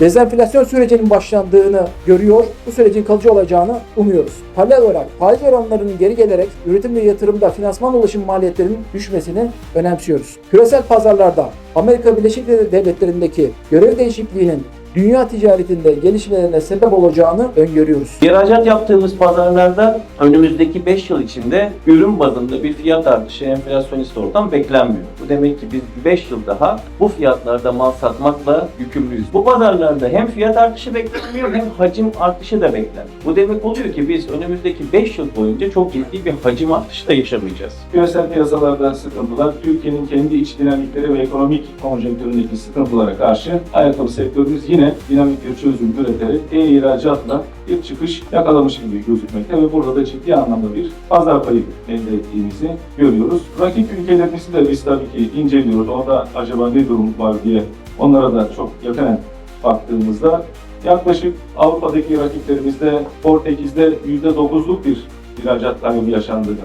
Dezenflasyon sürecinin başlandığını görüyor, bu sürecin kalıcı olacağını umuyoruz. Paralel olarak faiz oranlarının geri gelerek üretim ve yatırımda finansman ulaşım maliyetlerinin düşmesini önemsiyoruz. Küresel pazarlarda Amerika Birleşik Devletleri'ndeki görev değişikliğinin dünya ticaretinde gelişmelerine sebep olacağını öngörüyoruz. İhracat yaptığımız pazarlarda önümüzdeki 5 yıl içinde ürün bazında bir fiyat artışı enflasyonist ortam beklenmiyor. Bu demek ki biz 5 yıl daha bu fiyatlarda mal satmakla yükümlüyüz. Bu pazarlarda hem fiyat artışı beklenmiyor hem hacim artışı da beklenmiyor. Bu demek oluyor ki biz önümüzdeki 5 yıl boyunca çok ciddi bir hacim artışı da yaşamayacağız. Küresel piyasalarda sıkıntılar, Türkiye'nin kendi iç dinamikleri ve ekonomik konjonktüründeki sıkıntılara karşı ayakkabı sektörümüz yine dinamik bir çözüm üreterek e-ihracatla bir çıkış yakalamış gibi gözükmekte ve burada da ciddi anlamda bir pazar payı elde ettiğimizi görüyoruz. Rakip ülkelerimizi de biz tabii ki inceliyoruz. Orada acaba ne durum var diye onlara da çok yakinen baktığımızda yaklaşık Avrupa'daki rakiplerimizde Portekiz'de %9'luk bir ihracat kaybı yaşandığını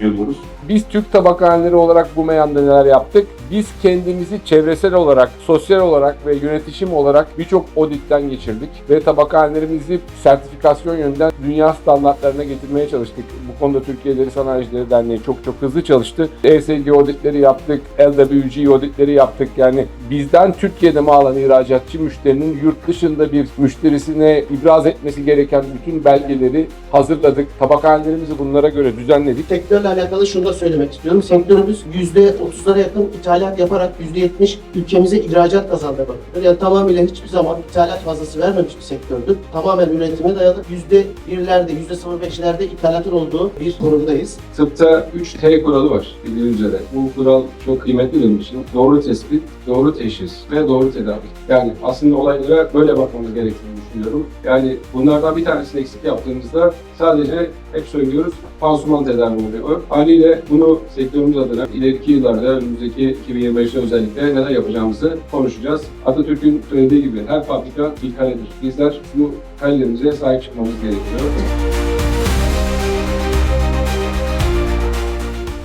görüyoruz. Biz Türk tabakhaneleri olarak bu meyanda neler yaptık? Biz kendimizi çevresel olarak, sosyal olarak ve yönetişim olarak birçok auditten geçirdik ve tabakhanelerimizi sertifikasyon yönünden dünya standartlarına getirmeye çalıştık. Bu konuda Türkiye'leri Sanayicileri Derneği çok çok hızlı çalıştı. ESG auditleri yaptık, LWG auditleri yaptık. Yani bizden Türkiye'de mal alan ihracatçı müşterinin yurt dışında bir müşterisine ibraz etmesi gereken bütün belgeleri hazırladık. Tabakhanelerimizi bunlara göre düzenledik. Sektörle alakalı şunu da söylemek istiyorum. Sektörümüz %30'lara yakın ithalat yaparak %70 ülkemize ihracat kazandırmaktadır. Yani tamamıyla hiçbir zaman ithalat fazlası vermemiş bir sektördür. Tamamen üretime dayalı %1'lerde, %05'lerde ithalatın olduğu bir konumdayız. Tıpta 3T kuralı var bildiğiniz üzere. Bu kural çok kıymetli benim için. Doğru tespit, doğru teşhis ve doğru tedavi. Yani aslında olaylara böyle bakmamız gerektiğini düşünüyorum. Yani bunlardan bir tanesini eksik yaptığımızda sadece hep söylüyoruz pansuman tedavi oluyor. Haliyle bunu sektörümüz adına ileriki yıllarda önümüzdeki 2025'te özellikle neler yapacağımızı konuşacağız. Atatürk'ün söylediği gibi her fabrika bir kaledir. Bizler bu kalelerimize sahip çıkmamız gerekiyor.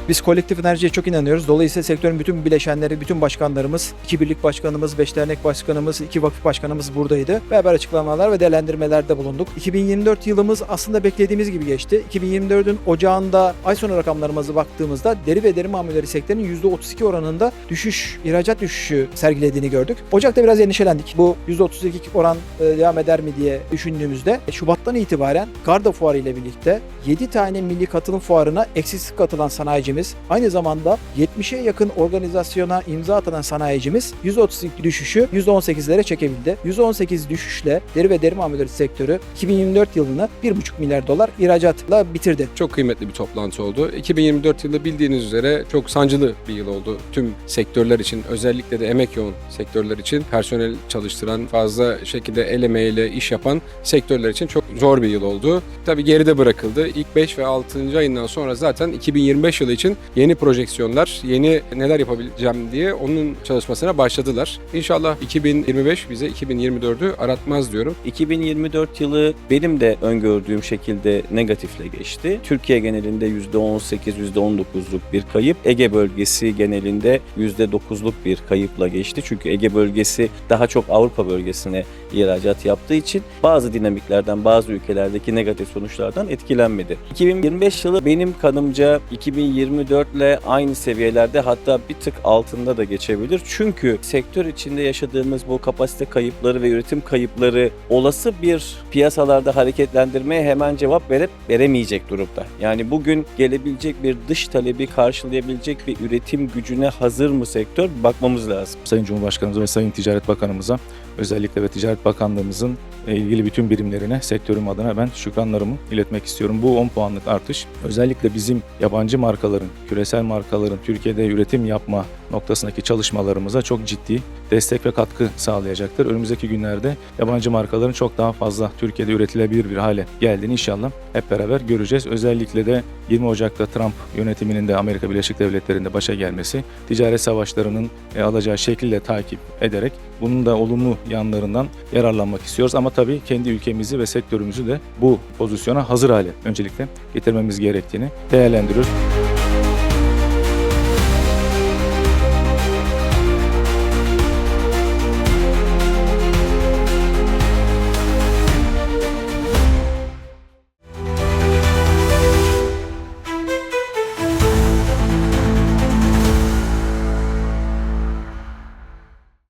Biz kolektif enerjiye çok inanıyoruz. Dolayısıyla sektörün bütün bileşenleri, bütün başkanlarımız, iki birlik başkanımız, beş dernek başkanımız, iki vakıf başkanımız buradaydı. Beraber açıklamalar ve değerlendirmelerde bulunduk. 2024 yılımız aslında beklediğimiz gibi geçti. 2024'ün ocağında ay sonu rakamlarımıza baktığımızda deri ve deri mamulleri sektörünün %32 oranında düşüş, ihracat düşüşü sergilediğini gördük. Ocakta biraz endişelendik. Bu %32 oran e, devam eder mi diye düşündüğümüzde e, Şubat'tan itibaren Garda Fuarı ile birlikte 7 tane milli katılım fuarına eksiksiz katılan sanayicimiz, aynı zamanda 70'e yakın organizasyona imza atan sanayicimiz %32 düşüşü %18'lere çekebildi. %18 düşüşle deri ve deri mamulleri sektörü 2024 yılını 1,5 milyar dolar ihracatla bitirdi. Çok kıymetli bir toplantı oldu. 2024 yılı bildiğiniz üzere çok sancılı bir yıl oldu tüm sektörler için. Özellikle de emek yoğun sektörler için, personel çalıştıran, fazla şekilde el emeğiyle iş yapan sektörler için çok zor bir yıl oldu. Tabii geride bırakıldı. İlk 5 ve 6. ayından sonra zaten 2025 yılı için yeni projeksiyonlar, yeni neler yapabileceğim diye onun çalışmasına başladılar. İnşallah 2025 bize 2024'ü aratmaz diyorum. 2024 yılı benim de öngördüğüm şekilde negatifle geçti. Türkiye genelinde %18-%19'luk bir kayıp. Ege bölgesi genelinde %9'luk bir kayıpla geçti. Çünkü Ege bölgesi daha çok Avrupa bölgesine ihracat yaptığı için bazı dinamiklerden, bazı ülkelerdeki negatif sonuçlardan etkilenmedi. 2025 yılı benim kanımca 2024 ile aynı seviyelerde hatta bir tık altında da geçebilir. Çünkü sektör içinde yaşadığımız bu kapasite kayıpları ve üretim kayıpları olası bir piyasalarda hareketlendirmeye hemen cevap verip veremeyecek durumda. Yani bugün gelebilecek bir dış talebi karşılayabilecek bir üretim gücüne hazır mı sektör bakmamız lazım. Sayın Cumhurbaşkanımıza ve Sayın Ticaret Bakanımıza özellikle ve Ticaret Bakanlığımızın e, ilgili bütün birimlerine sektörüm adına ben şükranlarımı iletmek istiyorum. Bu 10 puanlık artış özellikle bizim yabancı markaların, küresel markaların Türkiye'de üretim yapma noktasındaki çalışmalarımıza çok ciddi destek ve katkı sağlayacaktır. Önümüzdeki günlerde yabancı markaların çok daha fazla Türkiye'de üretilebilir bir hale geldiğini inşallah hep beraber göreceğiz. Özellikle de 20 Ocak'ta Trump yönetiminin de Amerika Birleşik Devletleri'nde başa gelmesi, ticaret savaşlarının e, alacağı şekilde takip ederek bunun da olumlu yanlarından yararlanmak istiyoruz. Ama tabii kendi ülkemizi ve sektörümüzü de bu pozisyona hazır hale öncelikle getirmemiz gerektiğini değerlendiriyoruz.